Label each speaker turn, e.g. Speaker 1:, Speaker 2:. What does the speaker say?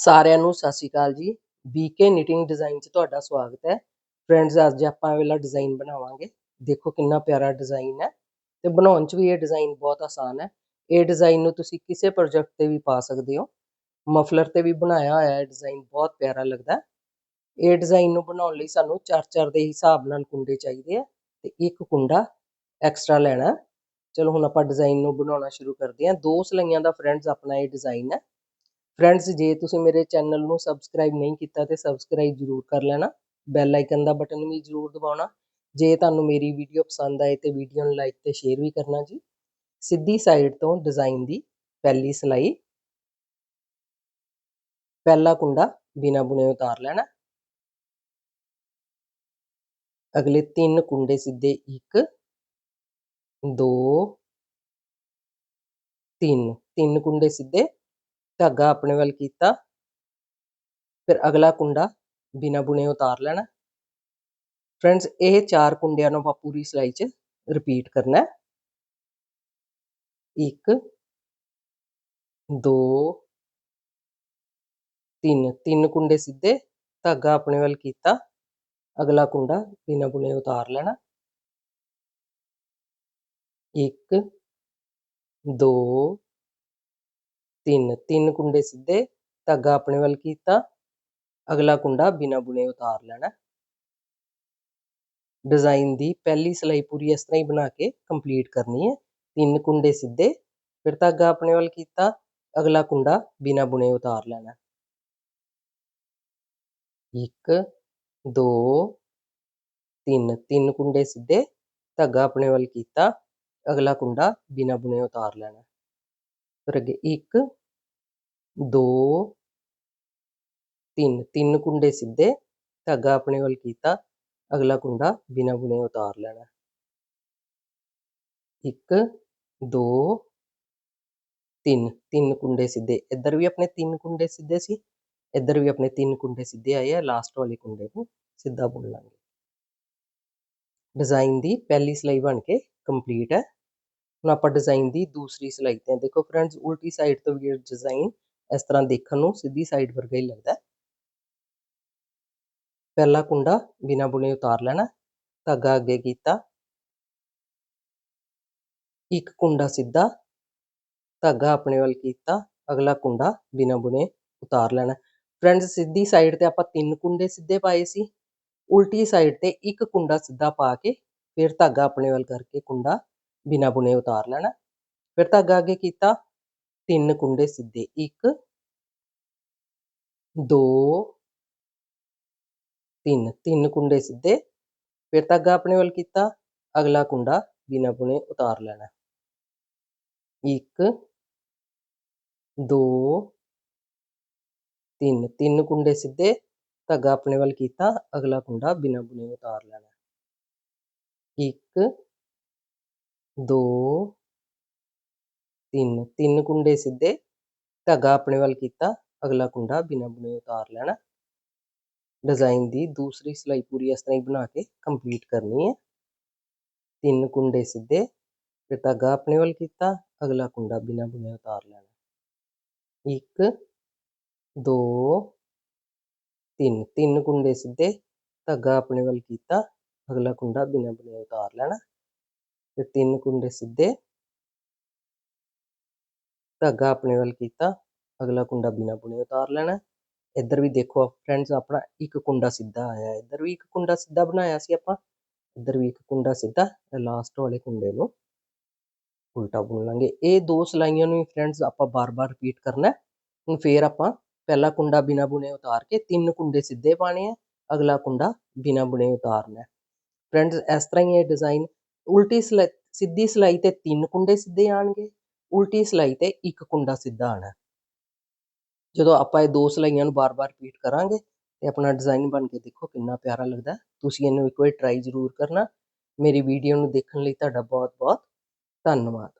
Speaker 1: ਸਾਰਿਆਂ ਨੂੰ ਸਤਿ ਸ਼੍ਰੀ ਅਕਾਲ ਜੀ। ਬੀਕੇ ਨਿਟਿੰਗ ਡਿਜ਼ਾਈਨ 'ਚ ਤੁਹਾਡਾ ਸਵਾਗਤ ਹੈ। ਫਰੈਂਡਸ ਅੱਜ ਆਪਾਂ ਇਹ ਵਾਲਾ ਡਿਜ਼ਾਈਨ ਬਣਾਵਾਂਗੇ, ਦੇਖੋ ਕਿੰਨਾ ਪਿਆਰਾ ਡਿਜ਼ਾਈਨ ਹੈ ਤੇ ਬਣਾਉਣ 'ਚ ਵੀ ਇਹ ਡਿਜ਼ਾਈਨ ਬਹੁਤ ਆਸਾਨ ਹੈ। ਇਹ ਡਿਜ਼ਾਈਨ ਨੂੰ ਤੁਸੀਂ ਕਿਸੇ ਪ੍ਰੋਜੈਕਟ ਤੇ ਵੀ ਪਾ ਸਕਦੇ ਹੋ। ਮਫਲਰ ਤੇ ਵੀ ਬਣਾਇਆ ਹੋਇਆ ਹੈ ਡਿਜ਼ਾਈਨ ਬਹੁਤ ਪਿਆਰਾ ਲੱਗਦਾ ਹੈ। ਇਹ ਡਿਜ਼ਾਈਨ ਨੂੰ ਬਣਾਉਣ ਲਈ ਸਾਨੂੰ 4-4 ਦੇ ਹਿਸਾਬ ਨਾਲ ਕੁੰਡੇ ਚਾਹੀਦੇ ਆ ਤੇ ਇੱਕ ਕੁੰਡਾ ਐਕਸਟਰਾ ਲੈਣਾ ਚਲੋ ਹੁਣ ਆਪਾਂ ਡਿਜ਼ਾਈਨ ਨੂੰ ਬਣਾਉਣਾ ਸ਼ੁਰੂ ਕਰਦੇ ਹਾਂ। ਦੋ ਸਲਾਈਆਂ ਦਾ ਫਰੈਂਡਸ ਆਪਣਾ ਇਹ ਡਿਜ਼ਾਈਨ ਹੈ। ਫਰੈਂਡਸ ਜੇ ਤੁਸੀਂ ਮੇਰੇ ਚੈਨਲ ਨੂੰ ਸਬਸਕ੍ਰਾਈਬ ਨਹੀਂ ਕੀਤਾ ਤੇ ਸਬਸਕ੍ਰਾਈਬ ਜ਼ਰੂਰ ਕਰ ਲੈਣਾ। ਬੈਲ ਆਈਕਨ ਦਾ ਬਟਨ ਵੀ ਜ਼ਰੂਰ ਦਬਾਉਣਾ। ਜੇ ਤੁਹਾਨੂੰ ਮੇਰੀ ਵੀਡੀਓ ਪਸੰਦ ਆਏ ਤੇ ਵੀਡੀਓ ਨੂੰ ਲਾਈਕ ਤੇ ਸ਼ੇਅਰ ਵੀ ਕਰਨਾ ਜੀ। ਸਿੱਧੀ ਸਾਈਡ ਤੋਂ ਡਿਜ਼ਾਈਨ ਦੀ ਪਹਿਲੀ ਸਲਾਈ। ਪਹਿਲਾ ਕੁੰਡਾ ਬਿਨਾ ਬੁਣੇ ਉਤਾਰ ਲੈਣਾ। ਅਗਲੇ ਤਿੰਨ ਕੁੰਡੇ ਸਿੱਧੇ 1 2 3 ਤਿੰਨ ਕੁੰਡੇ ਸਿੱਧੇ ਧਾਗਾ ਆਪਣੇ ਵੱਲ ਕੀਤਾ। ਫਿਰ ਅਗਲਾ ਕੁੰਡਾ ਬਿਨਾ ਬੁਣੇ ਉਤਾਰ ਲੈਣਾ। ਫਰੈਂਡਸ ਇਹ ਚਾਰ ਕੁੰਡਿਆਂ ਨੂੰ ਆਪਾਂ ਪੂਰੀ ਸਿਲਾਈ 'ਚ ਰਿਪੀਟ ਕਰਨਾ ਇੱਕ, ਦੋ, ਤਿੰਨ ਤਿੰਨ ਕੁੰਡੇ ਸਿੱਧੇ, ਧਾਗਾ ਆਪਣੇ ਵੱਲ ਕੀਤਾ। ਅਗਲਾ ਕੁੰਡਾ ਬਿਨਾ ਬੁਣੇ ਉਤਾਰ ਲੈਣਾ। 1 2 ਤਿੰਨ ਤਿੰਨ ਕੁੰਡੇ ਸਿੱਧੇ, ਧਾਗਾ ਆਪਣੇ ਵੱਲ ਕੀਤਾ। ਅਗਲਾ ਕੁੰਡਾ ਬਿਨਾ ਬੁਣੇ ਉਤਾਰ ਲੈਣਾ। ਡਿਜ਼ਾਈਨ ਦੀ ਪਹਿਲੀ ਸਲਾਈ ਪੂਰੀ ਇਸ ਤਰ੍ਹਾਂ ਹੀ ਬਣਾ ਕੇ ਕੰਪਲੀਟ ਕਰਨੀ ਹੈ। ਤਿੰਨ ਕੁੰਡੇ ਸਿੱਧੇ, ਫਿਰ ਧਾਗਾ ਆਪਣੇ ਵੱਲ ਕੀਤਾ। ਅਗਲਾ ਕੁੰਡਾ ਬਿਨਾ ਬੁਣੇ ਉਤਾਰ ਲੈਣਾ। 1 2 3 ਤਿੰਨ ਕੁੰਡੇ ਸਿੱਧੇ, ਧਾਗਾ ਆਪਣੇ ਵੱਲ ਕੀਤਾ। ਅਗਲਾ ਕੁੰਡਾ ਬਿਨਾ ਬੁਣੇ ਉਤਾਰ ਲੈਣਾ। ਫਿਰ ਅੱਗੇ 1 2 3 ਤਿੰਨ ਕੁੰਡੇ ਸਿੱਧੇ, ਧਾਗਾ ਆਪਣੇ ਵੱਲ ਕੀਤਾ। ਅਗਲਾ ਕੁੰਡਾ ਬਿਨਾ ਬੁਣੇ ਉਤਾਰ ਲੈਣਾ। 1 2 3 ਤਿੰਨ ਕੁੰਡੇ ਸਿੱਧੇ। ਇੱਧਰ ਵੀ ਆਪਣੇ ਤਿੰਨ ਕੁੰਡੇ ਸਿੱਧੇ ਸੀ। ਇੱਧਰ ਵੀ ਆਪਣੇ ਤਿੰਨ ਕੁੰਡੇ ਸਿੱਧੇ ਆਏ ਆ। ਲਾਸਟ ਵਾਲੇ ਕੁੰਡੇ ਨੂੰ ਸਿੱਧਾ ਬੁਣ ਲਾਂਗੇ। ਡਿਜ਼ਾਈਨ ਦੀ ਪਹਿਲੀ ਸਲਾਈ ਬਣ ਕੇ ਕੰਪਲੀਟ ਹੈ। ਹੁਣ ਆਪਾਂ ਡਿਜ਼ਾਈਨ ਦੀ ਦੂਸਰੀ ਸਿਲਾਈ ਤੇ ਦੇਖੋ ਫਰੈਂਡਸ ਉਲਟੀ ਸਾਈਡ ਤੋਂ ਵੀ ਡਿਜ਼ਾਈਨ ਇਸ ਤਰ੍ਹਾਂ ਦੇਖਣ ਨੂੰ ਸਿੱਧੀ ਸਾਈਡ ਵਰਗਾ ਹੀ ਲੱਗਦਾ। ਪਹਿਲਾ ਕੁੰਡਾ ਬਿਨਾ ਬੁਣੇ ਉਤਾਰ ਲੈਣਾ, ਧਾਗਾ ਅੱਗੇ ਕੀਤਾ। ਇੱਕ ਕੁੰਡਾ ਸਿੱਧਾ, ਧਾਗਾ ਆਪਣੇ ਵੱਲ ਕੀਤਾ। ਅਗਲਾ ਕੁੰਡਾ ਬਿਨਾ ਬੁਣੇ ਉਤਾਰ ਲੈਣਾ। ਫਰੈਂਡਸ ਸਿੱਧੀ ਸਾਈਡ ਤੇ ਆਪਾਂ ਤਿੰਨ ਕੁੰਡੇ ਸਿੱਧੇ ਪਾਏ ਸੀ। ਉਲਟੀ ਸਾਈਡ ਤੇ ਇੱਕ ਕੁੰਡਾ ਸਿੱਧਾ ਪਾ ਕੇ, ਫਿਰ ਧਾਗਾ ਆਪਣੇ ਵੱਲ ਕਰਕੇ ਕੁੰਡਾ ਬਿਨਾ ਬੁਣੇ ਉਤਾਰ ਲੈਣਾ। ਫਿਰ ਧਾਗਾ ਅੱਗੇ ਕੀਤਾ। ਤਿੰਨ ਕੁੰਡੇ ਸਿੱਧੇ। 1 2 3 ਤਿੰਨ ਕੁੰਡੇ ਸਿੱਧੇ। ਫਿਰ ਧਾਗਾ ਆਪਣੇ ਵੱਲ ਕੀਤਾ। ਅਗਲਾ ਕੁੰਡਾ ਬਿਨਾ ਬੁਣੇ ਉਤਾਰ ਲੈਣਾ। 1 2 3 ਤਿੰਨ ਕੁੰਡੇ ਸਿੱਧੇ। ਧਾਗਾ ਆਪਣੇ ਵੱਲ ਕੀਤਾ। ਅਗਲਾ ਕੁੰਡਾ ਬਿਨਾ ਬੁਣੇ ਉਤਾਰ ਲੈਣਾ। 1 2 3 ਤਿੰਨ ਕੁੰਡੇ ਸਿੱਧੇ। ਧਾਗਾ ਆਪਣੇ ਵੱਲ ਕੀਤਾ। ਅਗਲਾ ਕੁੰਡਾ ਬਿਨਾਂ ਬੁਣੇ ਉਤਾਰ ਲੈਣਾ। ਡਿਜ਼ਾਈਨ ਦੀ ਦੂਸਰੀ ਸਲਾਈ ਪੂਰੀ ਇਸ ਤਰ੍ਹਾਂ ਹੀ ਬਣਾ ਕੇ ਕੰਪਲੀਟ ਕਰਨੀ ਹੈ। ਤਿੰਨ ਕੁੰਡੇ ਸਿੱਧੇ। ਫਿਰ ਧਾਗਾ ਆਪਣੇ ਵੱਲ ਕੀਤਾ। ਅਗਲਾ ਕੁੰਡਾ ਬਿਨਾਂ ਬੁਣੇ ਉਤਾਰ ਲੈਣਾ। 1 2 3 ਤਿੰਨ ਕੁੰਡੇ ਸਿੱਧੇ। ਧਾਗਾ ਆਪਣੇ ਵੱਲ ਕੀਤਾ। ਅਗਲਾ ਕੁੰਡਾ ਬਿਨਾਂ ਬੁਣੇ ਉਤਾਰ ਲੈਣਾ। ਤੇ ਤਿੰਨ ਕੁੰਡੇ ਸਿੱਧੇ ਧਾਗਾ ਆਪਣੇ ਵੱਲ ਕੀਤਾ। ਅਗਲਾ ਕੁੰਡਾ ਬਿਨਾ ਬੁਣੇ ਉਤਾਰ ਲੈਣਾ। ਇੱਧਰ ਵੀ ਦੇਖੋ ਫਰੈਂਡਸ ਆਪਣਾ ਇੱਕ ਕੁੰਡਾ ਸਿੱਧਾ ਆਇਆ। ਇੱਧਰ ਵੀ ਇੱਕ ਕੁੰਡਾ ਸਿੱਧਾ ਬਣਾਇਆ ਸੀ ਆਪਾਂ। ਇੱਧਰ ਵੀ ਇੱਕ ਕੁੰਡਾ ਸਿੱਧਾ। ਲਾਸਟ ਵਾਲੇ ਕੁੰਡੇ ਨੂੰ ਉਲਟਾ ਬੁਣ ਲਾਂਗੇ। ਇਹ ਦੋ ਸਲਾਈਆਂ ਨੂੰ ਫਰੈਂਡਸ ਆਪਾਂ ਬਾਰ-ਬਾਰ ਰਿਪੀਟ ਕਰਨਾ ਹੁਣ ਫੇਰ ਆਪਾਂ ਪਹਿਲਾ ਕੁੰਡਾ ਬਿਨਾ ਬੁਣੇ ਉਤਾਰ ਕੇ ਤਿੰਨ ਕੁੰਡੇ ਸਿੱਧੇ ਪਾਣੇ ਆ। ਅਗਲਾ ਕੁੰਡਾ ਬਿਨਾ ਬੁਣੇ ਉਤਾਰਨਾ ਫਰੈਂਡਸ ਇਸ ਤਰ੍ਹਾਂ ਹੀ ਇਹ ਡਿਜ਼ਾਈਨ ਉਲਟੀ ਸਲਾਈ, ਸਿੱਧੀ ਸਿਲਾਈ ਤੇ ਤਿੰਨ ਕੁੰਡੇ ਸਿੱਧੇ ਆਣਗੇ, ਉਲਟੀ ਸਿਲਾਈ ਤੇ ਇੱਕ ਕੁੰਡਾ ਸਿੱਧਾ ਆਣਾ। ਜਦੋਂ ਆਪਾਂ ਇਹ ਦੋ ਸਿਲਾਈਆਂ ਨੂੰ ਬਾਰ-ਬਾਰ ਰਿਪੀਟ ਕਰਾਂਗੇ ਤੇ ਆਪਣਾ ਡਿਜ਼ਾਈਨ ਬਣ ਕੇ ਦੇਖੋ ਕਿੰਨਾ ਪਿਆਰਾ ਲੱਗਦਾ। ਤੁਸੀਂ ਇਹਨੂੰ ਇੱਕ ਵਾਰ ਟਰਾਈ ਜ਼ਰੂਰ ਕਰਨਾ। ਮੇਰੀ ਵੀਡੀਓ ਨੂੰ ਦੇਖਣ ਲਈ ਤੁਹਾਡਾ ਬਹੁਤ-ਬਹੁਤ ਧੰਨਵਾਦ।